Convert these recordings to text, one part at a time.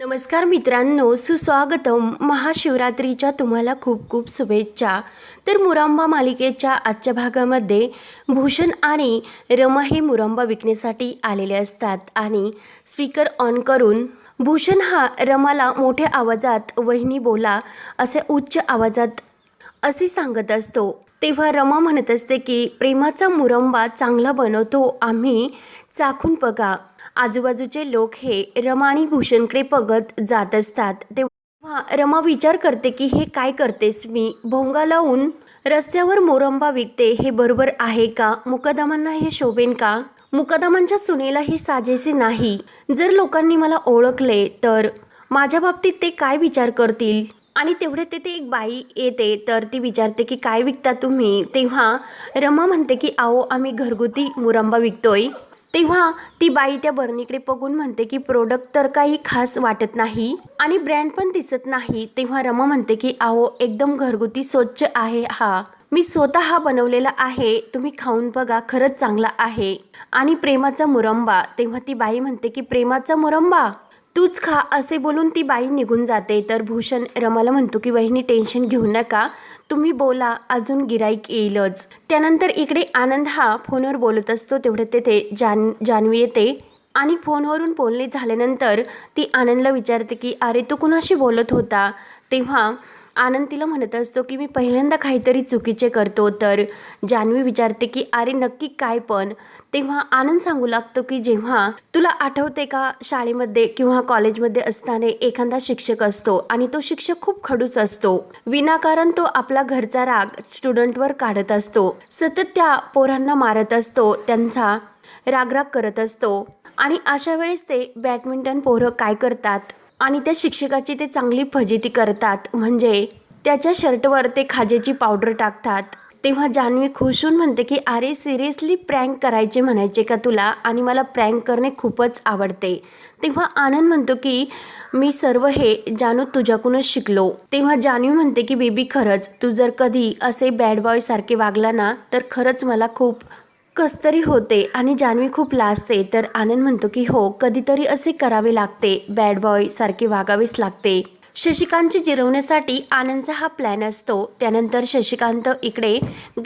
नमस्कार मित्रांनो सुस्वागतम महाशिवरात्रीच्या तुम्हाला खूप खूप शुभेच्छा. तर मुरांबा मालिकेच्या आजच्या भागामध्ये भूषण आणि रमा हे मुरांबा विकण्यासाठी आलेले असतात आणि स्पीकर ऑन करून भूषण हा रमाला मोठ्या आवाजात वहिनी बोला असे उच्च आवाजात असे सांगत असतो. तेव्हा रमा म्हणत असते की प्रेमाचा मुरंबा चांगला बनवतो आम्ही. चाखून बघा. आजूबाजूचे लोक हे रमा आणि भूषणकडे बघत जात असतात. तेव्हा रमा विचार करते की हे काय करतेस मी? भोंगा लावून रस्त्यावर मोरंबा विकते. हे बरोबर आहे का? मुकदमांना हे शोभेन का? मुकदमांच्या सुनेला हे साजेसे नाही. जर लोकांनी मला ओळखले तर माझ्या बाबतीत ते काय विचार करतील? आणि तेवढे तेथे एक बाई येते तर ती विचारते की काय विकता तुम्ही? तेव्हा रमा म्हणते की आओ आम्ही घरगुती मुरंबा विकतोय. तेव्हा ती बाई त्या बर्नीकडे बघून म्हणते की प्रोडक्ट तर काही खास वाटत नाही आणि ब्रँड पण दिसत नाही. तेव्हा रमा म्हणते की आहो एकदम घरगुती स्वच्छ आहे हा. मी स्वतः हा बनवलेला आहे. तुम्ही खाऊन बघा खरंच चांगला आहे. आणि प्रेमाचा मुरंबा. तेव्हा ती बाई म्हणते की प्रेमाचा मुरंबा? तूच खा असे बोलून ती बाई निघून जाते. तर भूषण रमाला म्हणतो की वहिनी टेन्शन घेऊ नका. तुम्ही बोला अजून गिराईक येईलच. त्यानंतर इकडे आनंद हा फोनवर बोलत असतो. तेवढे तेथे जान जान्हवी येते. आणि फोनवरून बोलणे झाल्यानंतर ती आनंदला विचारते की अरे तू कुणाशी बोलत होता? तेव्हा आनंद तिला म्हणत असतो की मी पहिल्यांदा काहीतरी चुकीचे करतो तर जान्हवी विचारते की अरे नक्की काय पण? तेव्हा आनंद सांगू लागतो की जेव्हा तुला आठवते का शाळेमध्ये किंवा कॉलेजमध्ये असताना एखादा शिक्षक असतो आणि तो शिक्षक खूप खडूस असतो. विनाकारण तो आपला घरचा राग स्टुडंटवर काढत असतो. सतत त्या पोरांना मारत असतो. त्यांचा रागराग करत असतो. आणि अशा वेळेस ते बॅडमिंटन पोरं काय करतात? आणि त्या शिक्षकाची ते चांगली फजिती करतात. म्हणजे त्याच्या शर्टवर ते खाजेची पावडर टाकतात. तेव्हा जान्हवी खुश होऊन म्हणते की अरे सिरियसली प्रँक करायचे म्हणायचे का तुला? आणि मला प्रँक करणे खूपच आवडते. तेव्हा आनंद म्हणतो की मी सर्व हे जानू तुझ्याकडूनच शिकलो. तेव्हा जान्हवी म्हणते की बेबी खरंच. तू जर कधी असे बॅड बॉय सारखे वागला ना तर खरंच मला खूप कसतरी होते आणि जान्हवी खूप लाजते तर आनंद म्हणतो की हो कधीतरी असे करावे लागते. बॅड बॉय सारखे वागावेच लागते. शशिकांतची जिरवण्यासाठी आनंदचा हा प्लॅन असतो. त्यानंतर शशिकांत इकडे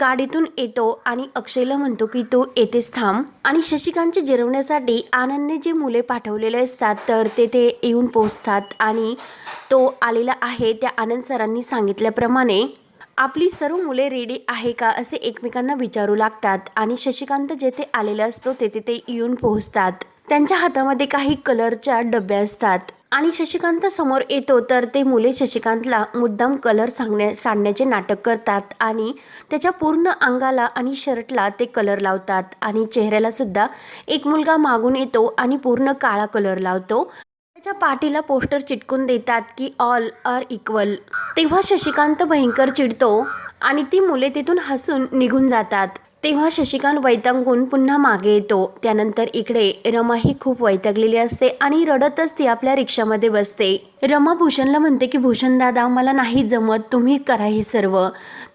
गाडीतून येतो आणि अक्षयला म्हणतो की तू येतेच थांब. आणि शशिकांतची जिरवण्यासाठी आनंदने जे मुले पाठवलेले असतात तर ते ते येऊन पोचतात. आणि तो आलेला आहे त्या आनंद सरांनी सांगितल्याप्रमाणे आपली सर्व मुले रेडी आहे का असे एकमेकांना विचारू लागतात आणि शशिकांत जेथे आलेला असतो तेथे ते येऊन पोहोचतात. त्यांच्या हातामध्ये काही कलरच्या डब्या असतात. आणि शशिकांत समोर येतो तर ते मुले शशिकांतला मुद्दाम कलर सांगण्या सांडण्याचे नाटक करतात आणि त्याच्या पूर्ण अंगाला आणि शर्टला ते कलर लावतात. आणि चेहऱ्याला सुद्धा एक मुलगा मागून येतो आणि पूर्ण काळा कलर लावतो. त्याच्या पाठीला पोस्टर चिटकून देतात की ऑल आर इक्वल तेव्हा शशिकांत भयंकर चिडतो आणि ती मुले तिथून हसून निघून जातात. तेव्हा शशिकांत वैतागून पुन्हा मागे येतो. त्यानंतर इकडे रमा ही खूप वैतागलेली असते आणि रडतच ती आपल्या रिक्षामध्ये बसते. रमा भूषणला म्हणते की भूषण दादा मला नाही जमत तुम्ही करा हे सर्व.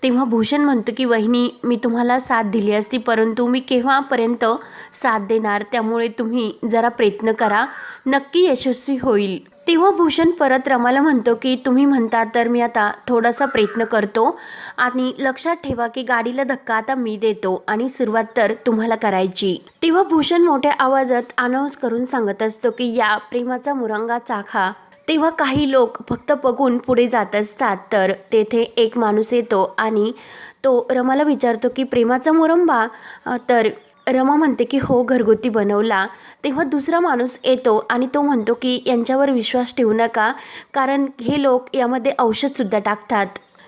तेव्हा भूषण म्हणतो की वहिनी मी तुम्हाला साथ दिली असती परंतु मी केव्हापर्यंत साथ देणार? त्यामुळे तुम्ही जरा प्रयत्न करा. नक्की यशस्वी होईल. तेव्हा भूषण परत रमाला म्हणतो की तुम्ही म्हणता तर मी आता थोडासा प्रयत्न करतो आणि लक्षात ठेवा की गाडीला धक्का आता मी देतो आणि सुरुवात तर तुम्हाला करायची. तेव्हा भूषण मोठ्या आवाजात अनाऊन्स करून सांगत असतो की या प्रेमाचा मुरंगा चाखा. तेव्हा काही लोक फक्त बघून पुढे जात असतात तर तेथे एक माणूस येतो आणि तो रमाला विचारतो की प्रेमाचा मुरंबा? तर रमा म्हणते की हो घरगुती बनवला. तेव्हा दुसरा माणूस येतो आणि तो म्हणतो की यांच्यावर विश्वास ठेवू नका कारण हे लोक यामध्ये औषधसुद्धा टाकतात.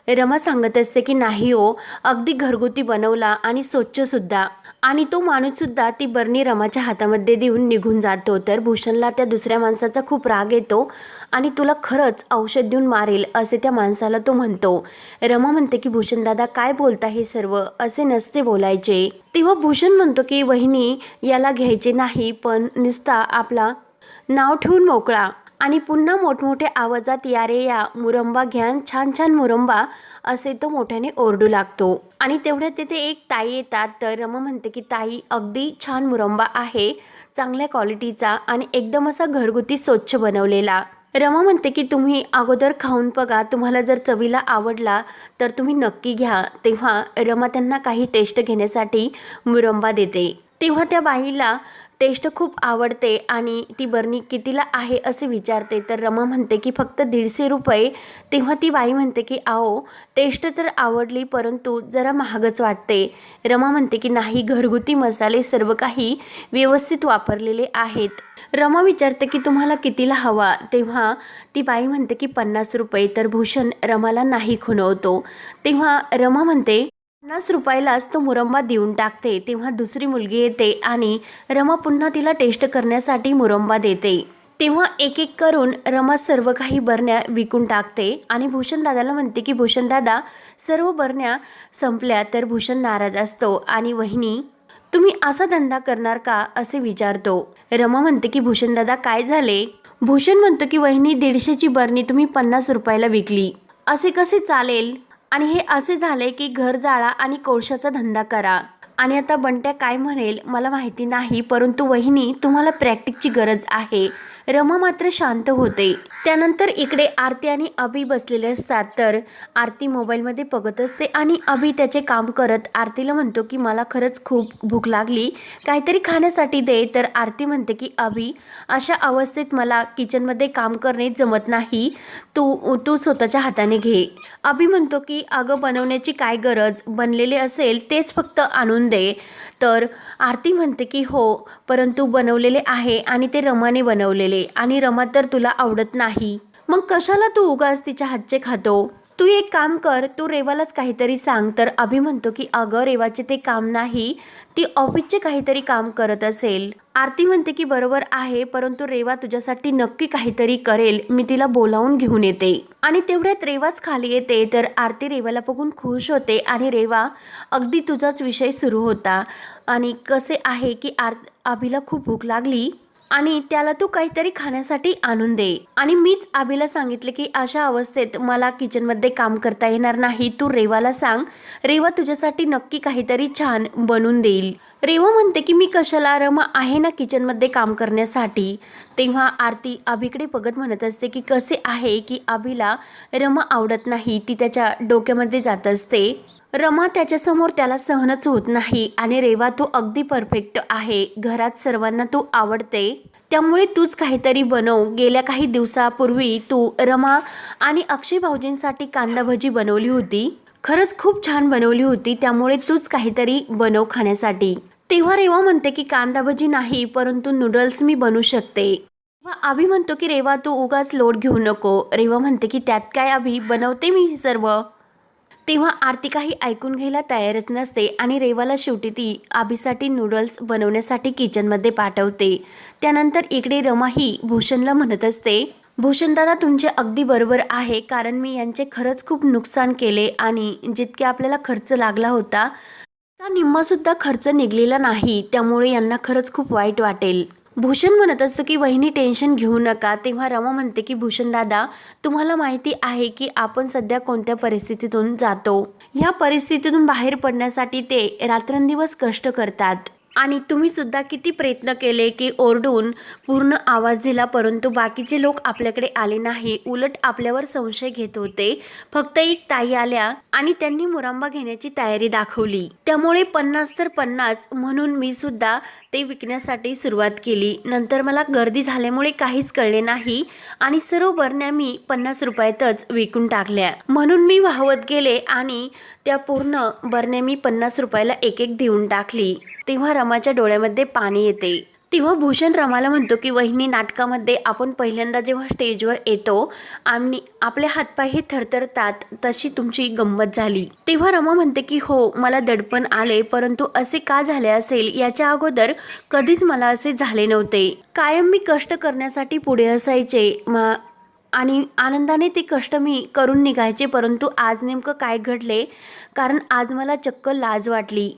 रमा सांगत असते की नाही हो अगदी घरगुती बनवला आणि स्वच्छसुद्धा आणि तो माणूससुद्धा ती बर्नी रमाच्या हातामध्ये देऊन निघून जातो. तर भूषणला त्या दुसऱ्या माणसाचा खूप राग येतो आणि तुला खरंच औषध देऊन मारेल असे त्या माणसाला तो म्हणतो. रमा म्हणते की भूषण दादा काय बोलता हे सर्व? असे नसते बोलायचे. तेव्हा भूषण म्हणतो की वहिनी याला घ्यायचे नाही पण नुसता आपला नाव ठेवून मोकळा. आणि पुन्हा मोठमोठ्या आवाजात या रे या मुरंबा घ्यान छान छान मुरंबा असे तो मोठ्याने ओरडू लागतो. आणि तेवढ्यात तिथे एक ताई येतात. तर रमा म्हणते की ताई अगदी छान मुरंबा आहे चांगल्या क्वालिटीचा आणि एकदम असा घरगुती स्वच्छ बनवलेला. रमा म्हणते की तुम्ही अगोदर खाऊन बघा. तुम्हाला जर चवीला आवडला तर तुम्ही नक्की घ्या. तेव्हा रमा त्यांना काही टेस्ट घेण्यासाठी मुरंबा देते. तेव्हा त्या बाईला टेस्ट खूप आवडते आणि ती बरणी कितीला आहे असे विचारते. तर रमा म्हणते की फक्त दीडशे रुपये. तेव्हा ती बाई म्हणते की आओ टेस्ट तर आवडली परंतु जरा महागच वाटते. रमा म्हणते की नाही घरगुती मसाले सर्व काही व्यवस्थित वापरलेले आहेत. रमा विचारते की तुम्हाला कितीला हवा? तेव्हा ती बाई म्हणते की पन्नास रुपये. तर भूषण रमाला नाही खुणवतो. तेव्हा रमा म्हणते पन्नास रुपयालाच तो मुरंबा देऊन टाकते. तेव्हा दुसरी मुलगी येते आणि रमा पुन्हा तिला टेस्ट करण्यासाठी मुरंबा देते. तेव्हा एक एक करून रमा सर्व काही बरण्या विकून टाकते आणि भूषण दादाला म्हणते की भूषण दादा सर्व बरण्या संपल्या तर भूषण नाराज असतो आणि वहिनी तुम्ही असा धंदा करणार का? असे विचारतो. रमा म्हणते की भूषण दादा काय झाले? भूषण म्हणतो की वहिनी दीडशेची बरणी तुम्ही पन्नास रुपयाला विकली. असे कसे चालेल? आणि हे असे झाले की घर जाळा आणि कोळशाचा धंदा करा. आणि आता बंट्या काय म्हणेल मला माहिती नाही परंतु वहिनी तुम्हाला प्रॅक्टिसची गरज आहे. रमा मात्र शांत होते. त्यानंतर इकडे आरती आणि अभि बसलेले असतात. तर आरती मोबाईलमध्ये बघत असते आणि अभि त्याचे काम करत आरतीला म्हणतो की मला खरंच खूप भूक लागली. काहीतरी खाण्यासाठी दे. तर आरती म्हणते की अभि अशा अवस्थेत मला किचनमध्ये काम करणे जमत नाही. तू तू स्वतःच्या हाताने घे. अभि म्हणतो की अगं बनवण्याची काय गरज? बनलेले असेल तेच फक्त आणून दे. तर आरती म्हणते की हो परंतु बनवलेले आहे आणि ते रमाने बनवलेले आणि रमा तर तुला आवडत नाही. मग कशाला तू उगाच तिच्या हातचे खातो? तू एक काम कर तू रेवालाच काहीतरी सांग. तर अभि म्हणतो की अगं रेवाचे ते काम नाही ती ऑफिसचे काहीतरी काम करत असेल. आरती म्हणते की बरोबर आहे परंतु रेवा तुझ्यासाठी नक्की काहीतरी करेल. मी तिला बोलावून घेऊन येते. आणि तेवढ्यात रेवाच खाली येते. तर आरती रेवाला बघून खुश होते आणि रेवा अगदी तुझाच विषय सुरू होता. आणि कसे आहे की आर अभिला खूप भूक लागली. आणि त्याला तू काहीतरी खाण्यासाठी आणून दे. आणि मीच आबीला सांगितले की अशा अवस्थेत मला किचनमध्ये काम करता येणार नाही. तू रेवाला सांग. रेवा तुझ्यासाठी नक्की काहीतरी छान बनवून देईल. रेवा म्हणते की मी कशाला रमा आहे ना किचनमध्ये काम करण्यासाठी? तेव्हा आरती अभिकडे बघत म्हणत असते की कसे आहे की अभिला रमा आवडत नाही ती त्याच्या डोक्यामध्ये जात असते. रमा त्याच्यासमोर त्याला सहनच होत नाही आणि रेवा तू अगदी परफेक्ट आहे. घरात सर्वांना तू आवडते. त्यामुळे तूच काहीतरी बनव. गेल्या काही दिवसापूर्वी तू रमा आणि अक्षय भाऊजींसाठी कांदा भजी बनवली होती. खरंच खूप छान बनवली होती. त्यामुळे तूच काहीतरी बनव खाण्यासाठी. तेव्हा रेवा म्हणते की कांदा भजी नाही परंतु नूडल्स मी बनवू शकते. तेव्हा अभि म्हणतो की रेवा तू उगाच लोड घेऊ नको. रेवा म्हणते की त्यात काय अभि बनवते मी सर्व. तेव्हा आरती काही ऐकून घ्यायला तयारच नसते आणि रेवाला शेवटी ती आबीसाठी नूडल्स बनवण्यासाठी किचनमध्ये पाठवते. त्यानंतर इकडे रमाही भूषणला म्हणत असते भूषण दादा तुमचे अगदी बरोबर आहे कारण मी यांचे खरंच खूप नुकसान केले आणि जितके आपल्याला खर्च लागला होता त्या निम्मासुद्धा खर्च निघलेला नाही त्यामुळे यांना खरंच खूप वाईट वाटेल. भूषण म्हणत असतो की वहिनी टेन्शन घेऊ नका. तेव्हा रमा म्हणते की भूषण दादा तुम्हाला माहिती आहे की आपण सध्या कोणत्या परिस्थितीतून जातो? ह्या परिस्थितीतून बाहेर पडण्यासाठी ते रात्रंदिवस कष्ट करतात. आणि तुम्ही सुद्धा किती प्रयत्न केले की ओरडून पूर्ण आवाज दिला परंतु बाकीचे लोक आपल्याकडे आले नाही. उलट आपल्यावर संशय घेत होते. फक्त एक ताई आल्या आणि त्यांनी मुरांबा घेण्याची तयारी दाखवली. त्यामुळे पन्नास तर पन्नास म्हणून मी सुद्धा ते विकण्यासाठी सुरुवात केली. नंतर मला गर्दी झाल्यामुळे काहीच कळले नाही आणि सर्व बरण्या मी पन्नास रुपयातच विकून टाकल्या. म्हणून मी वाहवत गेले आणि त्या पूर्ण बरण्या मी पन्नास रुपयाला एक एक देऊन टाकली. तेव्हा रमाच्या डोळ्यामध्ये पाणी येते. तेव्हा भूषण रमाला म्हणतो की वहिनी नाटकामध्ये आपण पहिल्यांदा जेव्हा स्टेजवर येतो आणि आपले हातपाय हे थरथरतात तशी तुमची गंमत झाली. तेव्हा रमा म्हणते की हो मला दडपण आले परंतु असे का झाले असेल याच्या अगोदर कधीच मला असे झाले नव्हते. कायम मी कष्ट करण्यासाठी पुढे असायचे मा आणि आनंदाने ते कष्ट मी करून निघायचे परंतु आज नेमकं काय घडले कारण आज मला चक्क लाज वाटली.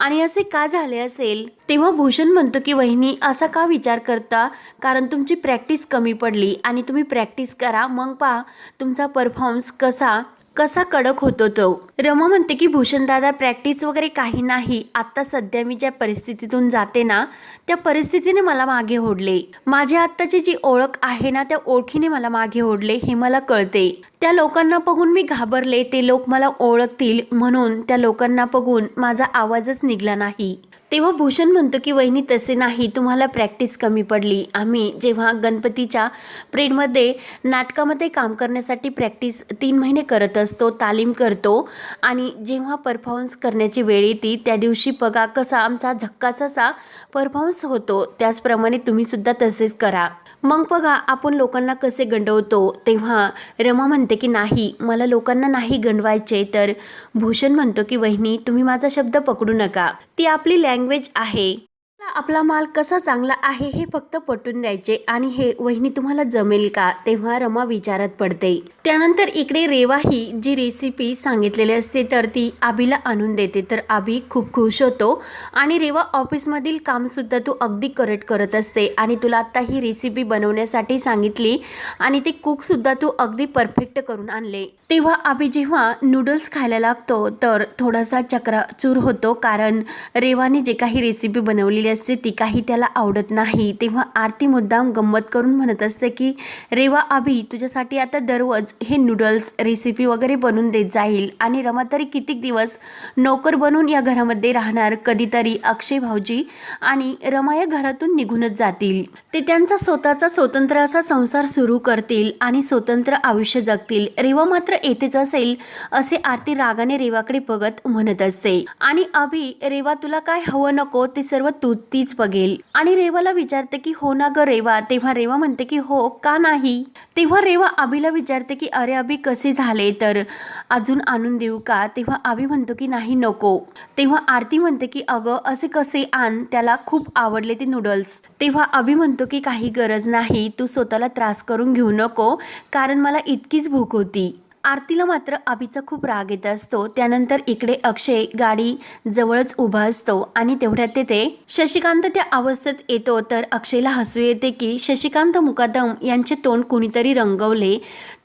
आणि असे का झाले असेल? तेव्हा भूषण म्हणतो की वहिनी असा का विचार करता? कारण तुमची प्रॅक्टिस कमी पडली आणि तुम्ही प्रॅक्टिस करा. मग पहा तुमचा परफॉर्मन्स कसा? कसा कडक होतो तो? रमा म्हणते की भूषण दादा प्रॅक्टिस वगैरे काही नाही. आत्ता सध्या मी ज्या परिस्थितीतून जाते ना त्या परिस्थितीने मला मागे ओढले. माझ्या आत्ताची जी ओळख आहे ना त्या ओळखीने मला मागे ओढले हे मला कळते. त्या लोकांना बघून मी घाबरले. ते लोक मला ओळखतील म्हणून त्या लोकांना बघून माझा आवाजच निघला नाही. तेव्हा भूषण म्हणतो की वहिनी तसे नाही. तुम्हाला प्रॅक्टिस कमी पडली. आम्ही जेव्हा गणपतीच्या प्रेडमध्ये नाटकामध्ये काम करण्यासाठी प्रॅक्टिस तीन महिने करत असतो तालीम करतो आणि जेव्हा परफॉर्मन्स करण्याची वेळ येते त्या दिवशी बघा कसा आमचा झक्कास असा परफॉर्मन्स होतो. त्याचप्रमाणे तुम्हीसुद्धा तसेच करा. मग बघा आपण लोकांना कसे गंडवतो. तेव्हा रमा म्हणते की नाही मला लोकांना नाही गंडवायचे तर भूषण म्हणतो की वहिनी तुम्ही माझा शब्द पकडू नका. ती आपली लँग्वेज आहे. आपला माल कसा चांगला आहे हे फक्त पटून द्यायचे आणि हे वहिनी तुम्हाला जमेल का तेव्हा रमा विचारात पडते. त्यानंतर इकडे रेवा ही जी रेसिपी सांगितलेली असते तर ती आबीला आणून देते. तर आबी खूप खुश होतो आणि रेवा ऑफिसमधील कामसुद्धा तू अगदी करेक्ट करत असते आणि तुला आत्ता ही रेसिपी बनवण्यासाठी सांगितली आणि ते कुकसुद्धा तू अगदी परफेक्ट करून आणले. तेव्हा आबी जेव्हा नूडल्स खायला लागतो तर थोडासा चक्राचूर होतो कारण रेवाने जे काही रेसिपी बनवलेली असते ती काही त्याला आवडत नाही. तेव्हा आरती मुद्दाम गंमत करून म्हणत असते की रेवा आभी तुझ्यासाठी आता दररोज हे नूडल्स रेसिपी वगैरे बनवून देत जाईल. आणि रमा तरी कितीक दिवस नोकर बनून या घरामध्ये राहणार? कधीतरी अक्षय भाऊजी आणि रमा या घरातून निघूनच जातील. ते त्यांचा स्वतःचा स्वतंत्र असा संसार सुरू करतील आणि स्वतंत्र आयुष्य जगतील. रेवा मात्र येथेच असेल असे आरती रागाने रेवाकडे बघत म्हणत असते. आणि अभि रेवा तुला काय हवं नको? ते सर्व तू तीच बघेल. आणि रेवाला विचारते की हो ना ग रेवा. तेव्हा रेवा म्हणते की हो का नाही? तेव्हा रेवा आबीला विचारते की अरे आबी कसे झाले? तर अजून आणून देऊ का? तेव्हा आबी म्हणतो की नाही नको. तेव्हा आरती म्हणते की अगं असे कसे आण? त्याला खूप आवडले ते नूडल्स तेव्हा अभि म्हणतो की काही गरज नाही तू स्वतःला त्रास करून घेऊ नको. कारण मला इतकीच भूक होती. आरतीला मात्र आबीचा खूप राग येत असतो. त्यानंतर इकडे अक्षय गाडी जवळच उभा असतो आणि तेवढ्यात तेथे शशिकांत त्या अवस्थेत येतो. तर अक्षयला हसू येते की शशिकांत मुकादम यांचे तोंड कुणीतरी रंगवले.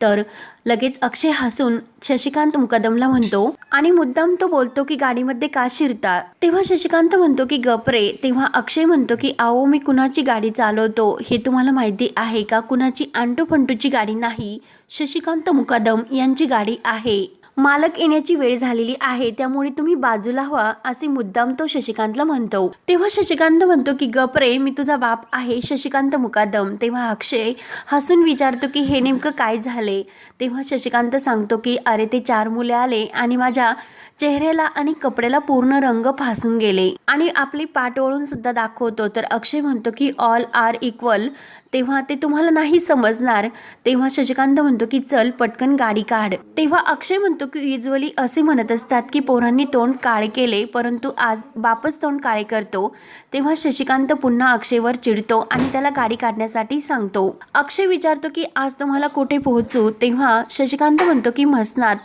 तर लगेच अक्षय हसून शशिकांत मुकादमला म्हणतो आणि मुद्दाम तो बोलतो की गाडीमध्ये का शिरता? तेव्हा शशिकांत म्हणतो की गपरे तेव्हा अक्षय म्हणतो की आओ मी कुणाची गाडी चालवतो? हे तुम्हाला माहिती आहे का? कुणाची आंटू फंटूची गाडी नाही शशिकांत मुकादम यांची गाडी आहे. मालक येण्याची वेळ झालेली आहे त्यामुळे तुम्ही बाजूला व्हा असे मुद्दाम तो शशिकांतला म्हणतो. तेव्हा शशिकांत म्हणतो की गपरे मी तुझा बाप आहे शशिकांत मुकादम तेव्हा अक्षय हसून विचारतो की हे नेमकं काय झाले? तेव्हा शशिकांत सांगतो की अरे ते चार मुले आले आणि माझ्या चेहऱ्याला आणि कपड्याला पूर्ण रंग फासून गेले आणि आपली पाठ वळून सुद्धा दाखवतो. तर अक्षय म्हणतो की ऑल आर इक्वल. तेव्हा ते तुम्हाला नाही समजणार. तेव्हा शशिकांत म्हणतो की चल पटकन गाडी काढ. तेव्हा अक्षय म्हणतो की युजली असे म्हणत असतात की पोरांनी तोंड काळे केले परंतु आज बापच तोंड काळे करतो. तेव्हा शशिकांत पुन्हा अक्षयवर चिडतो आणि त्याला गाडी काढण्यासाठी सांगतो. अक्षय विचारतो की आज तुम्हाला कुठे पोहोचू? तेव्हा शशिकांत म्हणतो की म्हसनात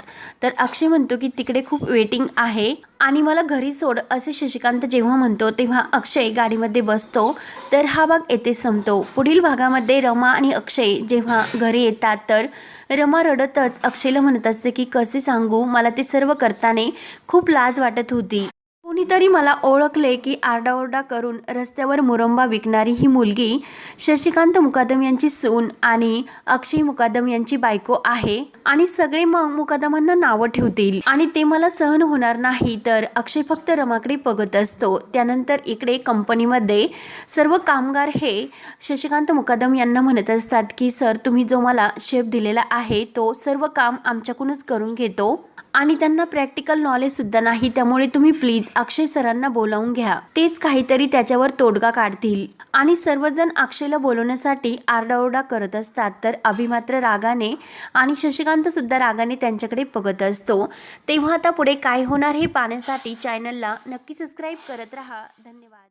तर अक्षय म्हणतो की तिकडे खूप वेटिंग आहे. आणि मला घरी सोड असे शशिकांत जेव्हा म्हणतो तेव्हा अक्षय गाडीमध्ये बसतो. तर हा भाग येथे संपतो. पुढील भागामध्ये रमा आणि अक्षय जेव्हा घरी येतात तर रमा रडतच अक्षयला म्हणत असते की कसे सांगू? मला ते सर्व करताना खूप लाज वाटत होती. कोणीतरी मला ओळखले की आरडाओरडा करून रस्त्यावर मुरंबा विकणारी ही मुलगी शशिकांत मुकादम यांची सून आणि अक्षय मुकादम यांची बायको आहे. आणि सगळे मग मुकादमांना नावं ठेवतील. आणि ते मला सहन होणार नाही तर अक्षय फक्त रमाकडे बघत असतो. त्यानंतर इकडे कंपनीमध्ये सर्व कामगार हे शशिकांत मुकादम यांना म्हणत असतात की सर तुम्ही जो मला शेफ दिलेला आहे तो सर्व काम आमच्याकडूनच करून घेतो. आणि त्यांना प्रॅक्टिकल नॉलेज सुद्धा नाही त्यामुळे तुम्ही प्लीज अक्षय सरांना बोलावून घ्या. तेच काहीतरी त्याच्यावर तोडगा काढतील. आणि सर्वजण अक्षयला बोलवण्यासाठी आरडाओरडा करत असतात तर अभि मात्र रागाने आणि शशिकांत सुद्धा रागाने त्यांच्याकडे बघत असतो. तेव्हा आता पुढे काय होणार हे पाहण्यासाठी चॅनलला नक्की सबस्क्राईब करत राहा. धन्यवाद.